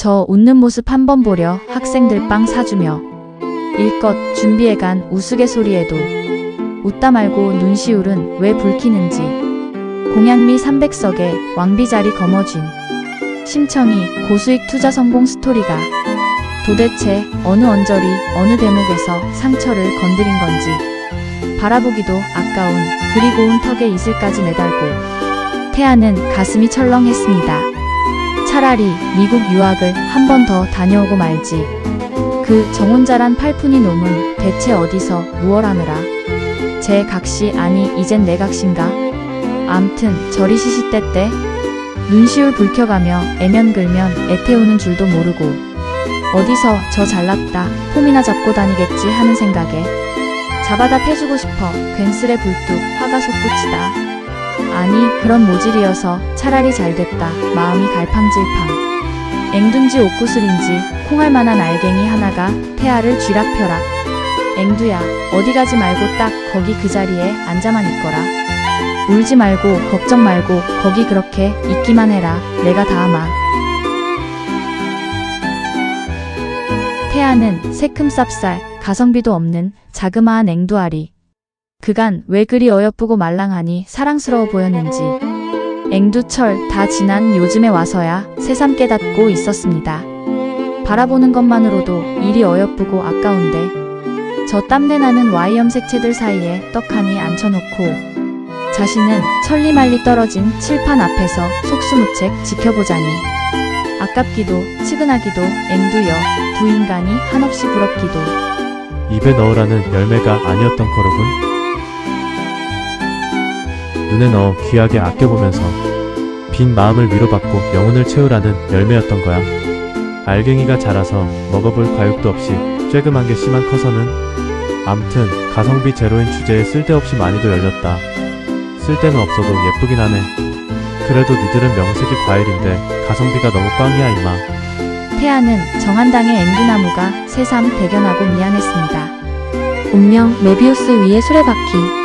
저 웃는 모습 한번 보려 학생들 빵 사주며 일껏 준비해간 우스갯소리에도 웃다 말고 눈시울은 왜 붉히는지 공양미 300석에 왕비자리 거머쥔 심청이 고수익 투자 성공 스토리가 도대체 어느 언저리 어느 대목에서 상처를 건드린 건지 바라보기도 아까운 그리 고운 턱에 이슬까지 매달고 태아는 가슴이 철렁했습니다. 차라리 미국 유학을 한 번 더 다녀오고 말지. 그 정혼자란 팔푼이 놈은 대체 어디서 무얼 하느라. 제 각시 아니 이젠 내 각신가? 암튼 저리 시시때때 눈시울 붉혀가며 애면 글면 애태우는 줄도 모르고 어디서 저 잘났다 폼이나 잡고 다니겠지 하는 생각에 잡아다 패주고 싶어 괜스레 불뚝 화가 솟구치다. 그런 모질이어서 차라리 잘됐다. 마음이 갈팡질팡. 앵둔지 옥구슬인지 콩할 만한 알갱이 하나가 태아를 쥐락펴락. 앵두야 어디 가지 말고 딱 거기 그 자리에 앉아만 있거라. 울지 말고 걱정 말고 거기 그렇게 있기만 해라. 내가 다 아마. 태아는 새큼 쌉쌀 가성비도 없는 자그마한 앵두알이 그간 왜 그리 어여쁘고 말랑하니 사랑스러워 보였는지 앵두철 다 지난 요즘에 와서야 새삼 깨닫고 있었습니다. 바라보는 것만으로도 일이 어여쁘고 아까운데 저 땀내 나는 와이 염색체들 사이에 떡하니 앉혀놓고 자신은 천리말리 떨어진 칠판 앞에서 속수무책 지켜보자니 아깝기도 측은하기도 앵두여 두 인간이 한없이 부럽기도 입에 넣으라는 열매가 아니었던 거로군. 눈에 넣어 귀하게 아껴보면서 빈 마음을 위로받고 영혼을 채우라는 열매였던 거야. 알갱이가 자라서 먹어볼 과육도 없이 쬐금한 게 심한 커서는 암튼 가성비 제로인 주제에 쓸데없이 많이도 열렸다. 쓸데는 없어도 예쁘긴 하네. 그래도 니들은 명색이 과일인데 가성비가 너무 꽝이야 임마. 태아는 정한당의 앵두나무가 새삼 대견하고 미안했습니다. 운명 메비우스 위의 수레바퀴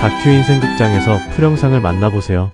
다큐 인생 극장에서 풀영상을 만나보세요.